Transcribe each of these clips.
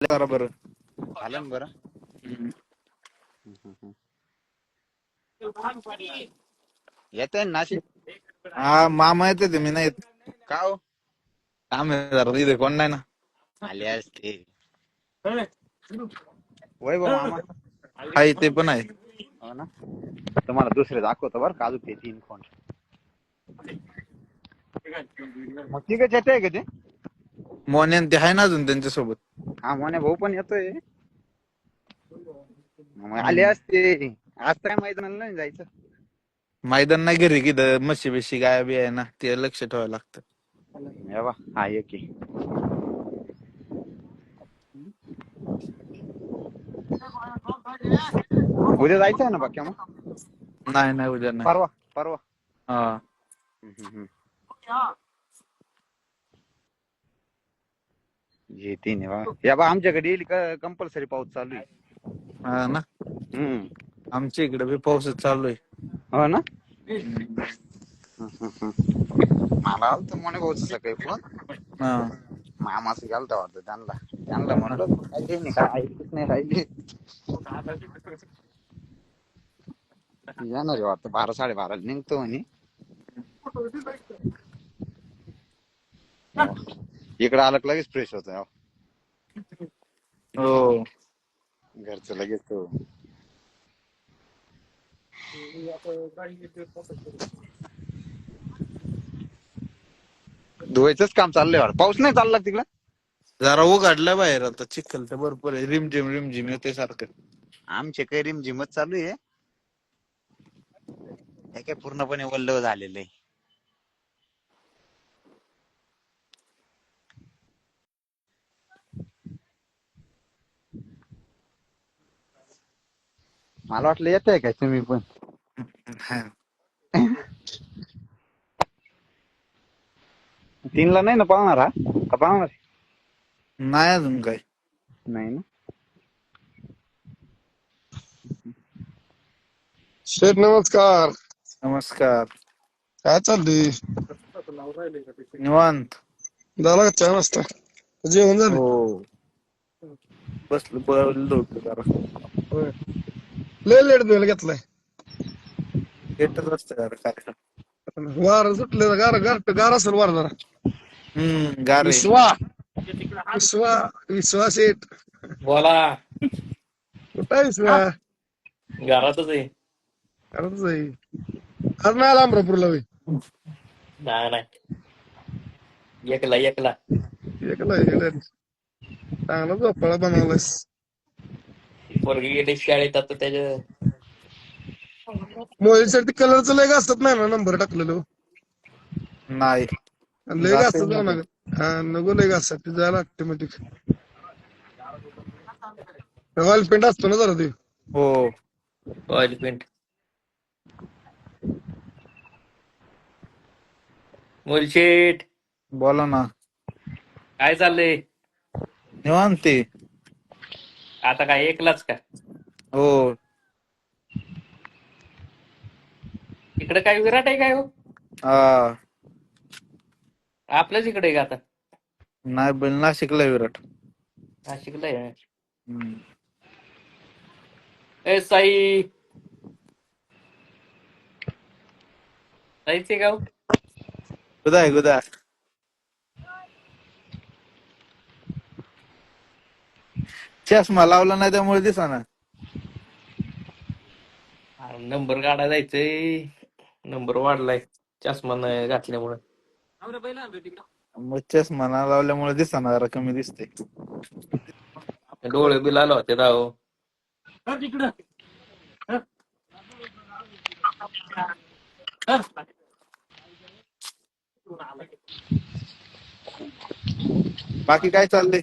बरं. झालं ना बरं? ना नाशिक? हा मामा येते ते मी नाही येत. का हो? काम आहे जरा इथे कोण नाही ना. आले असते. वैभव मामा. ते पण आहे. हो ना? तुम्हाला दुसरे दाखवतो बरं का अजून ते तीन फोन मग तिघच येते का ते? मोन्यान ते आहे ना अजून त्यांच्यासोबत. हा मोने भाऊ पण येतोय. मग आले असते. आज काय मैदानाला नाही जायचं. मैदान नाही घरी की म्हशी बिशी गाय बी आहे ना ते लक्ष ठेवावं लागतं. हे बा हा. उद्या जायचं आहे ना बाकी मग? नाही नाही उद्या नाही. परवा परवा. हा. हम्म, हम्म. हे तीन आहे बा. या बा आमच्याकडे येईल कंपल्सरी पाऊस चालू आहे. हा ना. हम्म. आमच्या इकडे बी पाऊसच चालू आहे. हो ना? मला आलत म्हणे भाऊच सकाळी फोन. हा. मामाचं गेलता वाटतं त्यांना. त्यांना म्हणलं काही नाही काय ऐकत नाही राहिले. येणार आहे वाटतं. बारा साडेबाराला निघतो म्हणे. इकडे आलं की लगेच फ्रेश होतं हो. घरचं लगेच तो धुवायचंच काम चाललंय वाटतं. पाऊस नाही चालला तिकडं? जरा उघडलं बाहेर आता चिखल तर भरपूर आहे. रिमझिम रिमझिम येते सारखं. आमचे काही रिम जिमत चालू आहे. हे काय पूर्णपणे वल्ल झालेलं आहे. मला वाटलं येत आहे काय तुम्ही पण. हा. तीनला नाही ना पाहणार हा? का पाहणार? नाही अजून काय. नाही ना. शेठ नमस्कार. नमस्कार. काय चाललंय? निवांत. झाला का चहा नाश्ता? जेवण झालं? हो. बसलो बोललो होतो जरा. लय लेट बेल घेतलाय. येतच असतं जरा काय? वार सुटले गार गार गार असेल वार जरा. हम्म गारे विश्वा. विश्वा विश्वा शेठ. बोला. कुठं आहे विश्वा? घरातच आहे. घरातच आहे. आज नाही आला अमरापूरला होय. नाही नाही. एकला एकला. एकला आहे, एकला. आहे. चांगला झोपाळा बनवलायस. पोरगी गेली शाळेत आता त्याच्या मोबाईलसाठी कलरचं लय असतात नाही ना नंबर टाकलेलो. नाही. लय असतात जाऊ नका हा नको लय असतात ते जायला ऑटोमॅटिक ऑइल पेंट असतो ना जरा ते. हो. ऑइल पेंट मुलशेट बोला ना. काय चाललंय? निवांत आता काय एकलाच का? हो. इकडे काय विराट आहे काय हो? हा. आपल्याच इकडे आहे का आता? नाही बैल नाशिकला आहे विराट. नाशिकला आहे हम्म. ए साई. साईचे गाव. गुदा आहे गुदा चष्मा लावला नाही त्यामुळे दिसा ना नंबर काढा जायचंय. नंबर वाढलाय चष्मा नाही घातल्यामुळे. मग चष्मा ना लावल्यामुळे दिसा ना जरा कमी दिसते डोळे बिल आलो होते राव. बाकी काय चाललंय?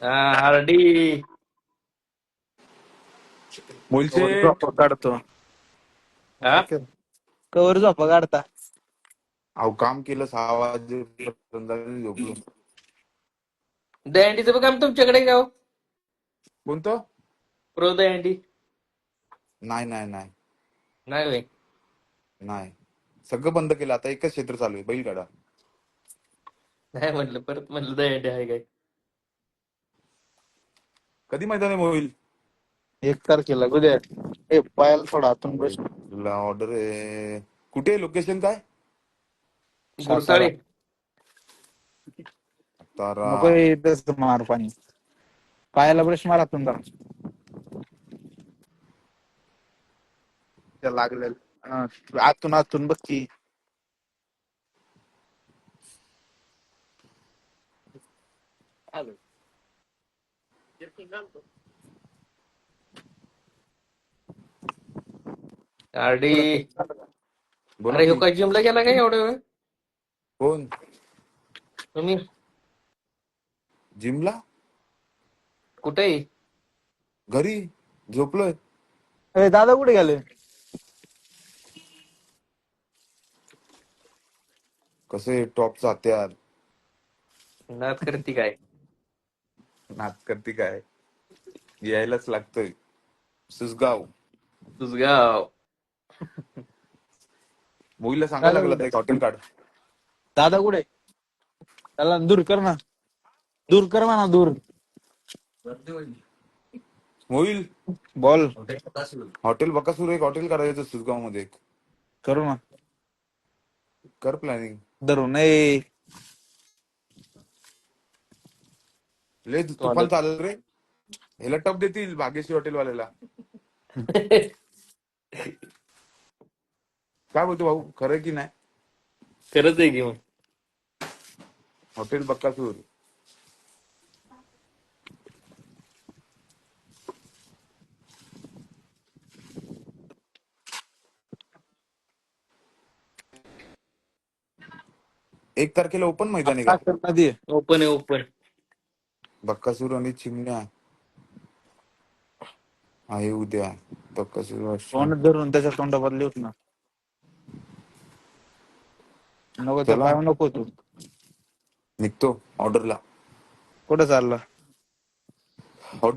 हार्डी. मोलचे. कवर झोपा काढतो. हा? कवर झोपा काढता. अहो काम केलं सहा वाजेपर्यंत आणि झोपलो. पण काम तुमच्याकडे का हो? कोणतं? प्रो दहंडी नाही नाही नाही. नाही होय. नाही. सगळं बंद केलं आता एकच क्षेत्र चालू आहे बैलगाडा. नाही म्हणलं परत म्हणलं दहंडी आहे काय? कधी मैदान आहे होईल? एक तारखेला. उद्या ए पायाला थोडा हातून बस. तुला ऑर्डर आहे कुठे लोकेशन काय? गुरसाळे तारा. नको हे तसं मार पाणी. पायाला ब्रश मार हातून जरा. त्या लागलेलं. हा, आतून आतून बघ की. हार्डी बोला अरे हो की. काय जिमला गेला काय एवढ्या वेळ? कोण? तुम्ही? जिमला कुठे घरी? झोपलोय. ए, दादा कुठे गेले? कसे टॉपचा हत्यार नाद करती काय? नाच करते काय? यायलाच लागतंय. सुसगाव. तुझगाव मोईला सांगायला काय लागलं एक हॉटेल काढ दादा कुठे? त्याला दूर कर ना. दूर कर म्हणा दूर. मोईल बोल. हॉटेल बकासूर एक हॉटेल काढायचं सुसगावमध्ये एक. करू ना. कर प्लॅनिंग धरू नाही लय तुफान चालेल रे. ह्याला टप देतील भाग्यश्री हॉटेल वाल्याला काय बोलतो भाऊ? खरं की नाही? खरंच आहे की मग. हॉटेल बक्कासूर एक तारखेला ओपन मैदान का? आहे. ओपन आहे ओपन. बक्कासूर आणि चिमण्या. आहे उद्या बक्कासूर अश्विन. तोंड धरून त्याच्या तोंडावर लिहत ना नको त्या चला. पाय नको तू निघतो ऑर्डरला कुठं चालला